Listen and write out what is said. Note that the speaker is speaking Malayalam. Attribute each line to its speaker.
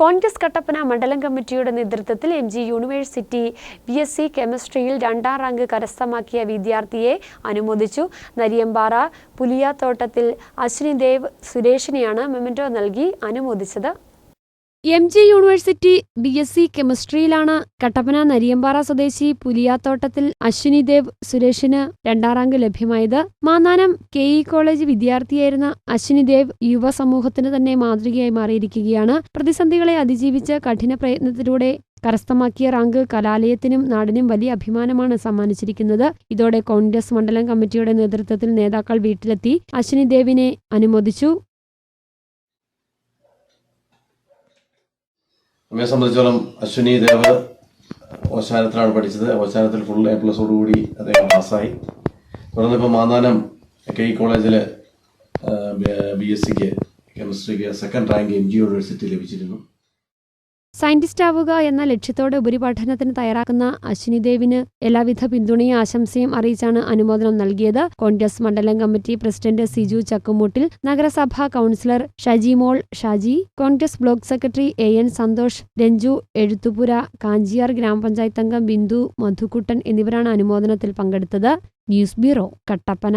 Speaker 1: കോൺഗ്രസ് കട്ടപ്പന മണ്ഡലം കമ്മിറ്റിയുടെ നേതൃത്വത്തിൽ M G university B S C കെമിസ്ട്രിയിൽ രണ്ടാം റാങ്ക് കരസ്ഥമാക്കിയ വിദ്യാർത്ഥിയെ അനുമോദിച്ചു. നരിയമ്പാറ പുലിയാത്തോട്ടത്തിൽ അശ്വിനി ദേവ് സുരേഷിനെയാണ് മെമന്റോ നൽകി അനുമോദിച്ചത്. M G university B S C കെമിസ്ട്രിയിലാണ് Kattappana Nariyampara സ്വദേശി പുലിയാത്തോട്ടത്തിൽ അശ്വിനി ദേവ് സുരേഷിന് രണ്ടാം റാങ്ക് ലഭ്യമായത്. മാന്നാനം കെ ഇ കോളേജ് വിദ്യാർത്ഥിയായിരുന്ന അശ്വിനി ദേവ് യുവസമൂഹത്തിന് തന്നെ മാതൃകയായി മാറിയിരിക്കുകയാണ്. പ്രതിസന്ധികളെ അതിജീവിച്ച് കഠിന പ്രയത്നത്തിലൂടെ കരസ്ഥമാക്കിയ റാങ്ക് കലാലയത്തിനും നാടിനും വലിയ അഭിമാനമാണ് സമ്മാനിച്ചിരിക്കുന്നത്. ഇതോടെ കോൺഗ്രസ് മണ്ഡലം കമ്മിറ്റിയുടെ നേതൃത്വത്തിൽ നേതാക്കൾ വീട്ടിലെത്തി. അശ്വിനി ദേവിനെ അനുമോദിച്ചു.
Speaker 2: നമ്മെ സംബന്ധിച്ചോളം അശ്വിനി ദേവ് ഓശാനത്തിലാണ് പഠിച്ചത്. ഓശാനത്തിൽ ഫുൾ എ പ്ലസോടുകൂടി അദ്ദേഹം പാസ്സായി. തുടർന്ന് ഇപ്പോൾ മാന്നാനം കെ ഇ കോളേജിൽ ബി എസ് സിക്ക് കെമിസ്ട്രിക്ക് second rank M G university ലഭിച്ചിരുന്നു.
Speaker 1: സയന്റിസ്റ്റ് ആവുക എന്ന ലക്ഷ്യത്തോടെ ഉപരിപഠനത്തിന് തയ്യാറാക്കുന്ന അശ്വിനി ദേവിന് എല്ലാവിധ പിന്തുണയും ആശംസയും അറിയിച്ചാണ് അനുമോദനം നൽകിയത്. കോൺഗ്രസ് മണ്ഡലം കമ്മിറ്റി പ്രസിഡന്റ് സിജു ചക്കുമൂട്ടിൽ നഗരസഭാ councillor Shajimol Shaji Congress block secretary A N Santhosh Ranju Ezhuthupura Kanchiyar ഗ്രാമപഞ്ചായത്ത് അംഗം ബിന്ദു മധുക്കുട്ടൻ എന്നിവരാണ് അനുമോദനത്തിൽ പങ്കെടുത്തത്. News bureau Kattappana.